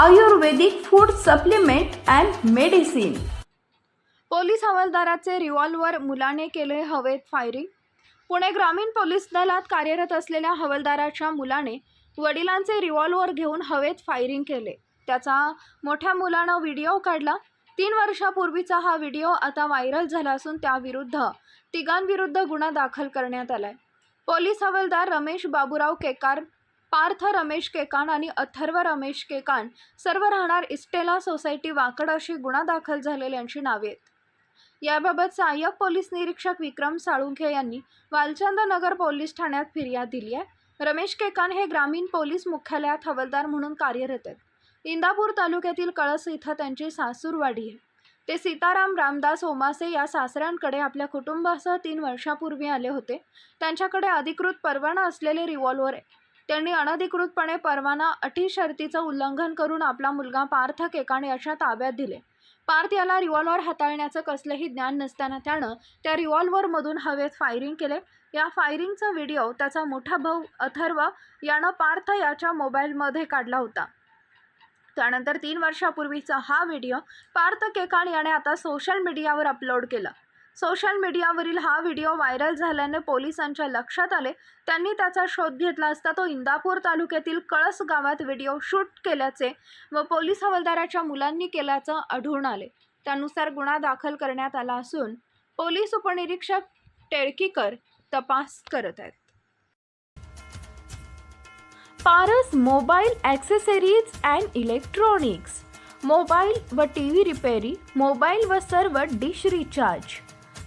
Ayurvedic food supplement and medicine. Police हवालदाराचे revolver मुलाने केले हवेत फायरिंग. पुणे ग्रामीण पोलीस दलात कार्यरत असलेल्या हवालदाराच्या मुलाने वडिलांचे रिव्हॉल्वर घेऊन हवेत फायरिंग केले. त्याचा मोठ्या मुलानं व्हिडिओ काढला. तीन वर्षापूर्वीचा हा व्हिडिओ आता व्हायरल झाला असून त्याविरुद्ध तिघांविरुद्ध गुन्हा दाखल करण्यात आलाय. पोलीस हवालदार रमेश बाबूराव केकार पार्थ रमेश केकान आणि अथर्व रमेश केकान सर्व राहणार इस्टेला सोसायटी वाकड अशी गुन्हा दाखल झालेल्यांची नावे आहेत. याबाबत सहाय्यक पोलीस निरीक्षक विक्रम साळुंखे यांनी वालचंद नगर पोलीस ठाण्यात फिर्याद दिली आहे. रमेश केकान हे ग्रामीण पोलीस मुख्यालयात हवालदार म्हणून कार्यरत आहेत. इंदापूर तालुक्यातील कळस इथं त्यांची सासूरवाडी आहे. ते सीताराम रामदास ओमासे या सासऱ्यांकडे आपल्या कुटुंबासह तीन वर्षापूर्वी आले होते. त्यांच्याकडे अधिकृत परवाना असलेले रिव्हॉल्वर आहे. त्यांनी अनधिकृतपणे परवाना अटी शर्तीचं उल्लंघन करून आपला मुलगा पार्थ केकाण याच्या ताब्यात दिले. पार्थ याला रिव्हॉल्वर हाताळण्याचं कसलंही ज्ञान नसताना त्यानं त्या रिव्हॉल्वरमधून हवेत फायरिंग केले. या फायरिंगचा व्हिडिओ त्याचा मोठा भाऊ अथर्व यानं पार्थ याच्या मोबाईलमध्ये काढला होता. त्यानंतर तीन वर्षापूर्वीचा हा व्हिडिओ पार्थ केकाण याने आता सोशल मीडियावर अपलोड केला. सोशल मीडियावरील हा व्हिडिओ व्हायरल झाल्याने पोलिसांच्या लक्षात आले. त्यांनी त्याचा शोध घेतला असता तो इंदापूर तालुक्यातील कळस गावात व्हिडिओ शूट केल्याचे व पोलीस हवालदाराच्या मुलांनी केल्याचं आढळून आले. त्यानुसार गुन्हा दाखल करण्यात आला असून पोलीस उपनिरीक्षक टेळकीकर तपास करत आहेत. Paras mobile accessories and electronics mobile व टी व्ही रिपेरी मोबाईल व सर्व डिश रिचार्ज.